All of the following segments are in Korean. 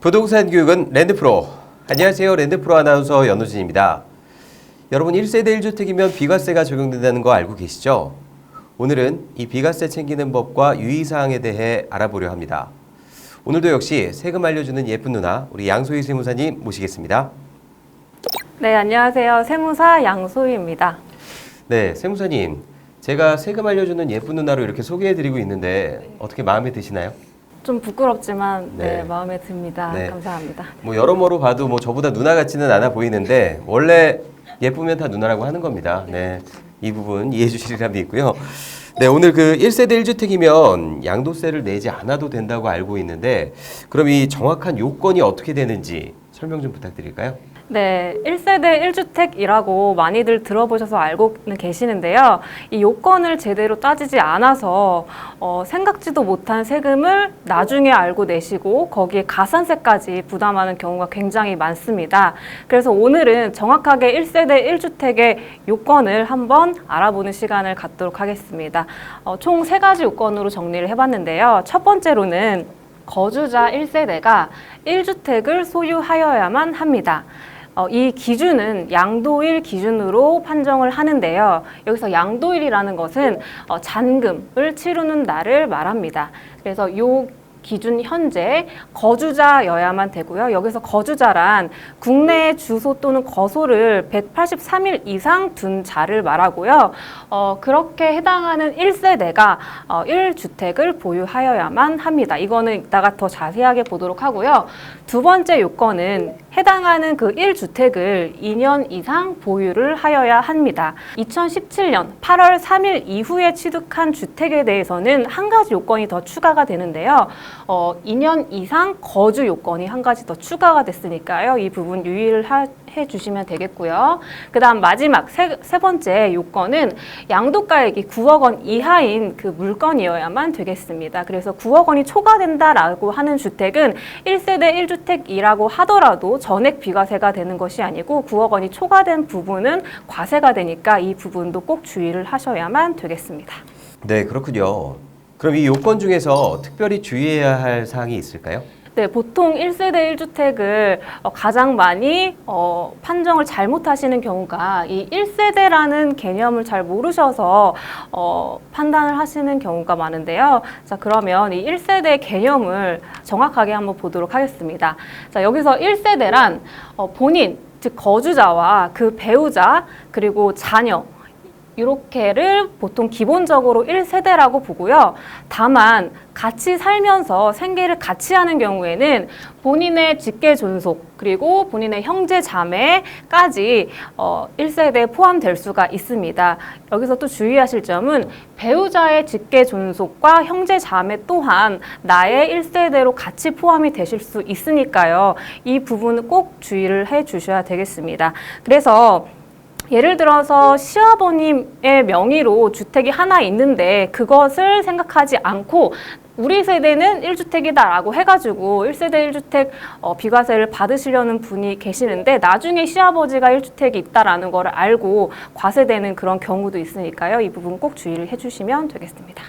부동산 교육은 랜드프로. 안녕하세요. 랜드프로 아나운서 연우진입니다. 여러분 1세대 1주택이면 비과세가 적용된다는 거 알고 계시죠? 오늘은 이 비과세 챙기는 법과 유의사항에 대해 알아보려 합니다. 오늘도 역시 세금 알려주는 예쁜 누나 우리 양소희 세무사님 모시겠습니다. 네, 안녕하세요. 세무사 양소희입니다. 네, 세무사님. 제가 세금 알려주는 예쁜 누나로 이렇게 소개해드리고 있는데 어떻게 마음에 드시나요? 좀 부끄럽지만 네, 네. 마음에 듭니다. 네. 감사합니다. 뭐 여러모로 봐도 뭐 저보다 누나 같지는 않아 보이는데 원래 예쁘면 다 누나라고 하는 겁니다. 네. 이 부분 이해해 주시리라 믿고요. 네, 오늘 그 1세대 1주택이면 양도세를 내지 않아도 된다고 알고 있는데 그럼 이 정확한 요건이 어떻게 되는지 설명 좀 부탁드릴까요? 네, 1세대 1주택이라고 많이들 들어보셔서 알고는 계시는데요. 이 요건을 제대로 따지지 않아서 어, 생각지도 못한 세금을 나중에 알고 내시고 거기에 가산세까지 부담하는 경우가 굉장히 많습니다. 그래서 오늘은 정확하게 1세대 1주택의 요건을 한번 알아보는 시간을 갖도록 하겠습니다. 어, 총 세 가지 요건으로 정리를 해봤는데요. 첫 번째로는 거주자 1세대가 1주택을 소유하여야만 합니다. 어, 이 기준은 양도일 기준으로 판정을 하는데요. 여기서 양도일이라는 것은 어, 잔금을 치르는 날을 말합니다. 그래서 요 기준 현재 거주자여야만 되고요. 여기서 거주자란 국내 주소 또는 거소를 183일 이상 둔 자를 말하고요. 어, 그렇게 해당하는 1세대가 어, 1주택을 보유하여야만 합니다. 이거는 이따가 더 자세하게 보도록 하고요. 두 번째 요건은 해당하는 그 1주택을 2년 이상 보유를 하여야 합니다. 2017년 8월 3일 이후에 취득한 주택에 대해서는 한 가지 요건이 더 추가가 되는데요. 어, 2년 이상 거주 요건이 한 가지 더 추가가 됐으니까요. 이 부분 유의를 하, 해 주시면 되겠고요. 그 다음 마지막 세, 세 번째 요건은 양도가액이 9억 원 이하인 그 물건이어야만 되겠습니다. 그래서 9억 원이 초과된다라고 하는 주택은 1세대 1주택이라고 하더라도 전액 비과세가 되는 것이 아니고 9억 원이 초과된 부분은 과세가 되니까 이 부분도 꼭 주의를 하셔야만 되겠습니다. 네, 그렇군요. 그럼 이 요건 중에서 특별히 주의해야 할 사항이 있을까요? 네, 보통 1세대 1주택을 어, 가장 많이 어, 판정을 잘못하시는 경우가 이 1세대라는 개념을 잘 모르셔서 어, 판단을 하시는 경우가 많은데요. 자, 그러면 이 1세대 개념을 정확하게 한번 보도록 하겠습니다. 자, 여기서 1세대란 어, 본인, 즉 거주자와 그 배우자 그리고 자녀 이렇게를 보통 기본적으로 1세대라고 보고요. 다만 같이 살면서 생계를 같이 하는 경우에는 본인의 직계 존속 그리고 본인의 형제 자매까지 어, 1세대에 포함될 수가 있습니다. 여기서 또 주의하실 점은 배우자의 직계 존속과 형제 자매 또한 나의 1세대로 같이 포함이 되실 수 있으니까요. 이 부분은 꼭 주의를 해 주셔야 되겠습니다. 그래서 예를 들어서 시아버님의 명의로 주택이 하나 있는데 그것을 생각하지 않고 우리 세대는 1주택이다라고 해가지고 1세대 1주택 어, 비과세를 받으시려는 분이 계시는데 나중에 시아버지가 1주택이 있다라는 걸 알고 과세되는 그런 경우도 있으니까요. 이 부분 꼭 주의를 해주시면 되겠습니다.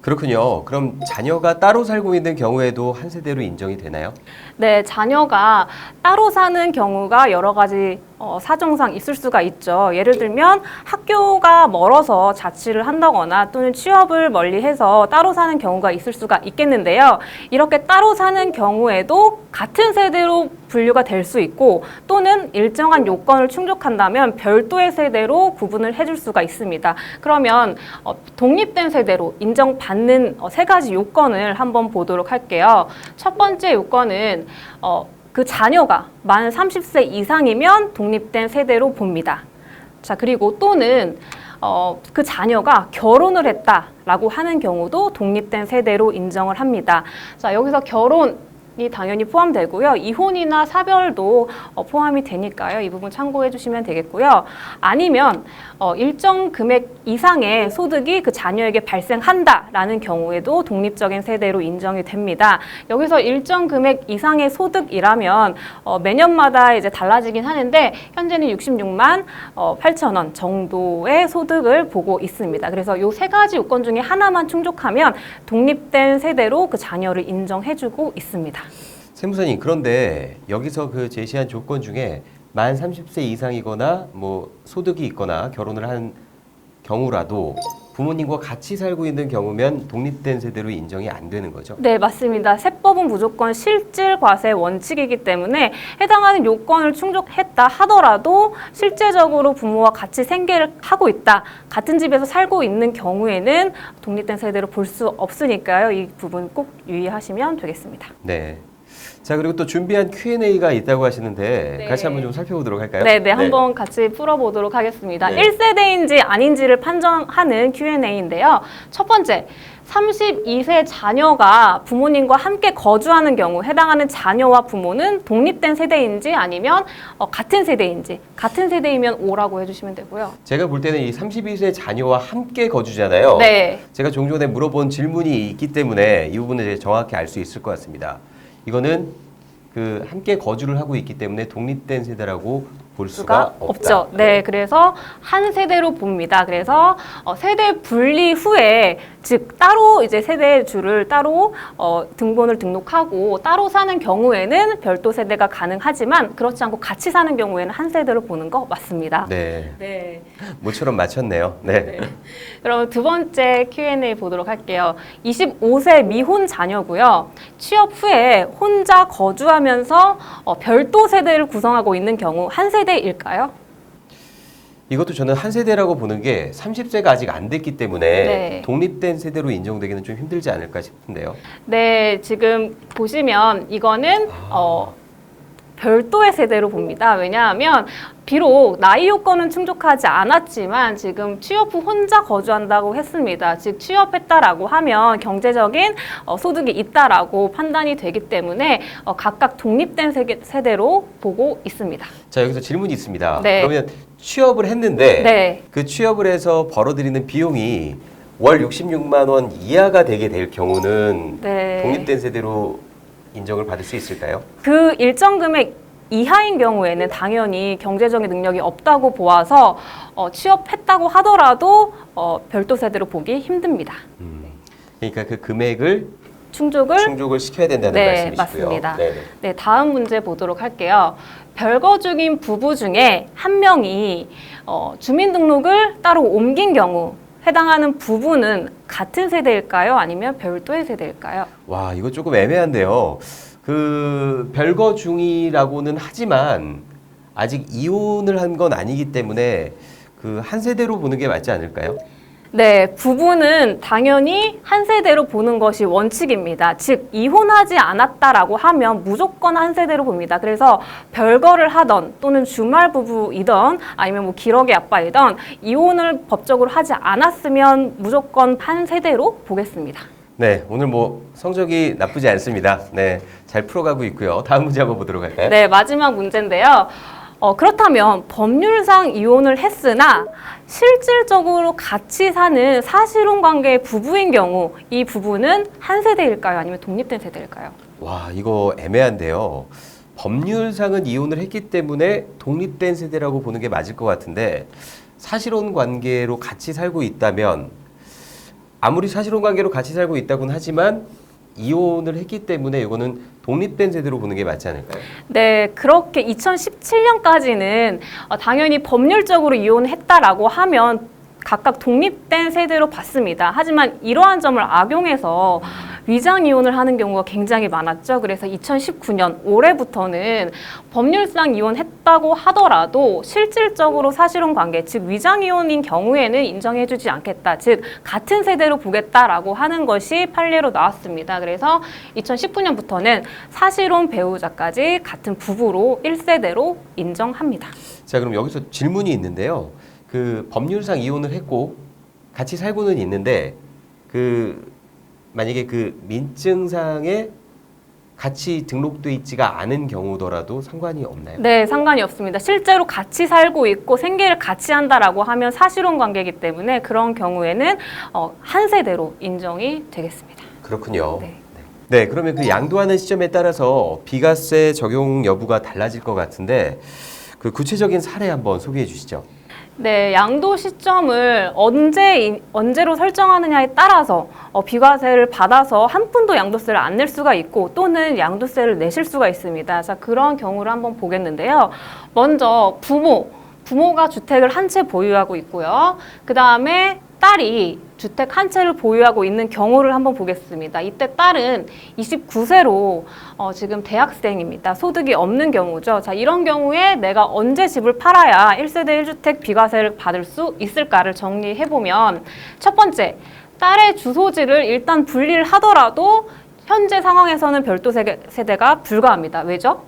그렇군요. 그럼 자녀가 따로 살고 있는 경우에도 한 세대로 인정이 되나요? 네, 자녀가 따로 사는 경우가 여러 가지 어, 사정상 있을 수가 있죠. 예를 들면 학교가 멀어서 자취를 한다거나 또는 취업을 멀리 해서 따로 사는 경우가 있을 수가 있겠는데요. 이렇게 따로 사는 경우에도 같은 세대로 분류가 될 수 있고 또는 일정한 요건을 충족한다면 별도의 세대로 구분을 해줄 수가 있습니다. 그러면 어, 독립된 세대로 인정받는 어, 세 가지 요건을 한번 보도록 할게요. 첫 번째 요건은 어, 그 자녀가 만 30세 이상이면 독립된 세대로 봅니다. 자, 그리고 또는 어, 그 자녀가 결혼을 했다라고 하는 경우도 독립된 세대로 인정을 합니다. 자, 여기서 결혼 당연히 포함되고요. 이혼이나 사별도 어, 포함이 되니까요. 이 부분 참고해 주시면 되겠고요. 아니면 어, 일정 금액 이상의 소득이 그 자녀에게 발생한다라는 경우에도 독립적인 세대로 인정이 됩니다. 여기서 일정 금액 이상의 소득이라면 어, 매년마다 이제 달라지긴 하는데 현재는 66만 어, 8천 원 정도의 소득을 보고 있습니다. 그래서 이세 가지 요건 중에 하나만 충족하면 독립된 세대로 그 자녀를 인정해주고 있습니다. 세무사님 그런데 여기서 그 제시한 조건 중에 만 30세 이상이거나 뭐 소득이 있거나 결혼을 한 경우라도 부모님과 같이 살고 있는 경우면 독립된 세대로 인정이 안 되는 거죠. 네, 맞습니다. 세법은 무조건 실질 과세 원칙이기 때문에 해당하는 요건을 충족했다 하더라도 실제적으로 부모와 같이 생계를 하고 있다, 같은 집에서 살고 있는 경우에는 독립된 세대로 볼 수 없으니까요. 이 부분 꼭 유의하시면 되겠습니다. 네. 자 그리고 또 준비한 Q&A가 있다고 하시는데 네. 같이 한번 좀 살펴보도록 할까요? 네, 네, 한번 같이 풀어보도록 하겠습니다. 네. 1세대인지 아닌지를 판정하는 Q&A인데요. 첫 번째, 32세 자녀가 부모님과 함께 거주하는 경우 해당하는 자녀와 부모는 독립된 세대인지 아니면 어, 같은 세대인지 같은 세대이면 O라고 해주시면 되고요. 제가 볼 때는 이 32세 자녀와 함께 거주잖아요. 네, 제가 종종 전에 물어본 질문이 있기 때문에 이 부분을 정확히 알 수 있을 것 같습니다. 이거는 그 함께 거주를 하고 있기 때문에 독립된 세대라고 볼 수가 수가 없다. 없죠. 네, 그래서 한 세대로 봅니다. 그래서 어, 세대 분리 후에 즉 따로 이제 세대 주를 따로 어, 등본을 등록하고 따로 사는 경우에는 별도 세대가 가능하지만 그렇지 않고 같이 사는 경우에는 한 세대로 보는 거 맞습니다. 네, 네. 모처럼 맞췄네요. 네. 그럼 두 번째 Q&A 보도록 할게요. 25세 미혼 자녀고요. 취업 후에 혼자 거주하면서 어, 별도 세대를 구성하고 있는 경우 한 세대 일까요? 이것도 저는 한 세대라고 보는 게 30세가 아직 안 됐기 때문에 네. 독립된 세대로 인정되기는 좀 힘들지 않을까 싶은데요. 네, 지금 보시면 이거는 어, 별도의 세대로 봅니다. 왜냐하면 비록 나이 요건은 충족하지 않았지만 지금 취업 후 혼자 거주한다고 했습니다. 즉 취업했다라고 하면 경제적인 어, 소득이 있다라고 판단이 되기 때문에 어, 각각 독립된 세계, 세대로 보고 있습니다. 자 여기서 질문이 있습니다. 네. 그러면 취업을 했는데 네. 그 취업을 해서 벌어들이는 비용이 월 66만 원 이하가 되게 될 경우는 네. 독립된 세대로 인정을 받을 수 있을까요? 그 일정 금액 이하인 경우에는 당연히 경제적인 능력이 없다고 보아서 어, 취업했다고 하더라도 어, 별도 세대로 보기 힘듭니다. 그러니까 그 금액을 충족을 충족을 시켜야 된다는 네, 말씀이시고요. 맞습니다. 네네. 네, 다음 문제 보도록 할게요. 별거 중인 부부 중에 한 명이 어, 주민등록을 따로 옮긴 경우 해당하는 부부는 같은 세대일까요? 아니면 별도의 세대일까요? 와 이거 조금 애매한데요. 그 별거 중이라고는 하지만 아직 이혼을 한 건 아니기 때문에 그 한 세대로 보는 게 맞지 않을까요? 네, 부부는 당연히 한 세대로 보는 것이 원칙입니다. 즉, 이혼하지 않았다라고 하면 무조건 한 세대로 봅니다. 그래서 별거를 하던 또는 주말 부부이던 아니면 뭐 기러기 아빠이던 이혼을 법적으로 하지 않았으면 무조건 한 세대로 보겠습니다. 네 오늘 뭐 성적이 나쁘지 않습니다. 네 잘 풀어가고 있고요. 다음 문제 한번 보도록 할까요? 네, 마지막 문제인데요. 어, 그렇다면 법률상 이혼을 했으나 실질적으로 같이 사는 사실혼 관계의 부부인 경우 이 부부는 한 세대일까요? 아니면 독립된 세대일까요? 와 이거 애매한데요. 법률상은 이혼을 했기 때문에 독립된 세대라고 보는 게 맞을 것 같은데 사실혼 관계로 같이 살고 있다면 아무리 사실혼 관계로 같이 살고 있다고는 하지만 이혼을 했기 때문에 이거는 독립된 세대로 보는 게 맞지 않을까요? 네, 그렇게 2017년까지는 어, 당연히 법률적으로 이혼했다라고 하면 각각 독립된 세대로 봤습니다. 하지만 이러한 점을 악용해서 위장 이혼을 하는 경우가 굉장히 많았죠. 그래서 2019년 올해부터는 법률상 이혼했다고 하더라도 실질적으로 사실혼 관계, 즉 위장 이혼인 경우에는 인정해 주지 않겠다. 즉 같은 세대로 보겠다라고 하는 것이 판례로 나왔습니다. 그래서 2019년부터는 사실혼 배우자까지 같은 부부로 1세대로 인정합니다. 자 그럼 여기서 질문이 있는데요. 그 법률상 이혼을 했고 같이 살고는 있는데 그 만약에 그 민증상에 같이 등록돼 있지가 않은 경우더라도 상관이 없나요? 네, 상관이 없습니다. 실제로 같이 살고 있고 생계를 같이 한다라고 하면 사실혼 관계이기 때문에 그런 경우에는 어, 한 세대로 인정이 되겠습니다. 그렇군요. 네. 네, 그러면 그 양도하는 시점에 따라서 비과세 적용 여부가 달라질 것 같은데 그 구체적인 사례 한번 소개해 주시죠. 네, 양도 시점을 언제 이- 언제로 설정하느냐에 따라서 어, 비과세를 받아서 한 푼도 양도세를 안 낼 수가 있고 또는 양도세를 내실 수가 있습니다. 자, 그런 경우를 한번 보겠는데요. 먼저 부모, 부모가 주택을 한 채 보유하고 있고요. 그 다음에 딸이 주택 한 채를 보유하고 있는 경우를 한번 보겠습니다. 이때 딸은 29세로 어, 지금 대학생입니다. 소득이 없는 경우죠. 자, 이런 경우에 내가 언제 집을 팔아야 1세대 1주택 비과세를 받을 수 있을까를 정리해 보면 첫 번째, 딸의 주소지를 일단 분리를 하더라도 현재 상황에서는 별도 세대- 세대가 불가합니다. 왜죠?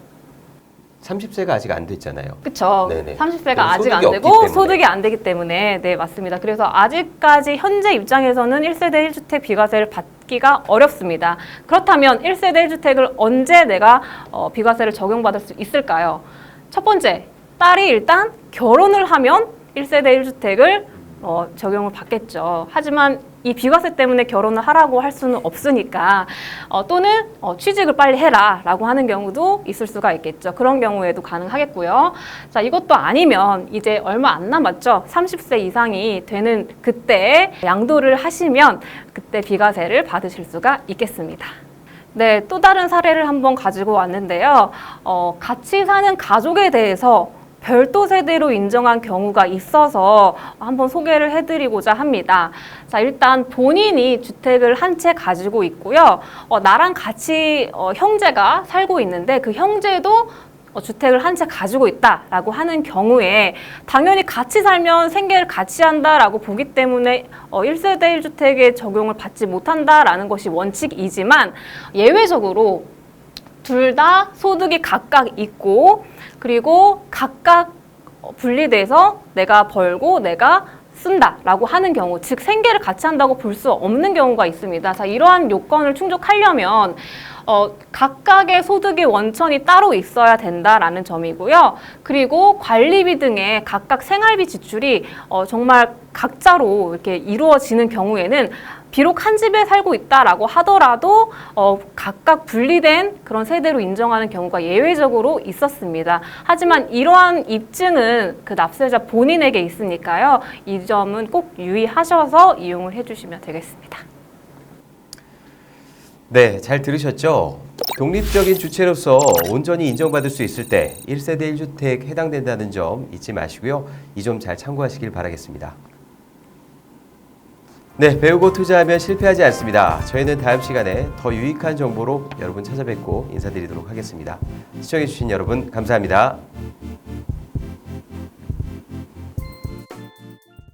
30세가 아직 안 됐잖아요. 그렇죠. 네네. 30세가 그럼 아직 소득이 안 없기 되고 때문에. 소득이 안 되기 때문에 네 맞습니다. 그래서 아직까지 현재 입장에서는 1세대 1주택 비과세를 받기가 어렵습니다. 그렇다면 1세대 1주택을 언제 내가 어, 비과세를 적용받을 수 있을까요? 첫 번째, 딸이 일단 결혼을 하면 1세대 1주택을 어, 적용을 받겠죠. 하지만 이 비과세 때문에 결혼을 하라고 할 수는 없으니까 어, 또는 어, 취직을 빨리 해라라고 하는 경우도 있을 수가 있겠죠. 그런 경우에도 가능하겠고요. 자 이것도 아니면 이제 얼마 안 남았죠. 30세 이상이 되는 그때 양도를 하시면 그때 비과세를 받으실 수가 있겠습니다. 네, 또 다른 사례를 한번 가지고 왔는데요. 어, 같이 사는 가족에 대해서 별도 세대로 인정한 경우가 있어서 한번 소개를 해드리고자 합니다. 자, 일단 본인이 주택을 한 채 가지고 있고요. 어, 나랑 같이 어, 형제가 살고 있는데 그 형제도 어, 주택을 한 채 가지고 있다라고 하는 경우에 당연히 같이 살면 생계를 같이 한다라고 보기 때문에 어, 1세대 1주택에 적용을 받지 못한다라는 것이 원칙이지만 예외적으로 둘 다 소득이 각각 있고 그리고 각각 어, 분리돼서 내가 벌고 내가 쓴다라고 하는 경우, 즉 생계를 같이 한다고 볼 수 없는 경우가 있습니다. 자, 이러한 요건을 충족하려면 어, 각각의 소득의 원천이 따로 있어야 된다라는 점이고요. 그리고 관리비 등의 각각 생활비 지출이 어, 정말 각자로 이렇게 이루어지는 경우에는 비록 한 집에 살고 있다라고 하더라도 어, 각각 분리된 그런 세대로 인정하는 경우가 예외적으로 있었습니다. 하지만 이러한 입증은 그 납세자 본인에게 있으니까요. 이 점은 꼭 유의하셔서 이용을 해주시면 되겠습니다. 네, 잘 들으셨죠? 독립적인 주체로서 온전히 인정받을 수 있을 때 1세대 1주택 해당된다는 점 잊지 마시고요. 이 점 잘 참고하시길 바라겠습니다. 네, 배우고 투자하면 실패하지 않습니다. 저희는 다음 시간에 더 유익한 정보로 여러분 찾아뵙고 인사드리도록 하겠습니다. 시청해주신 여러분 감사합니다.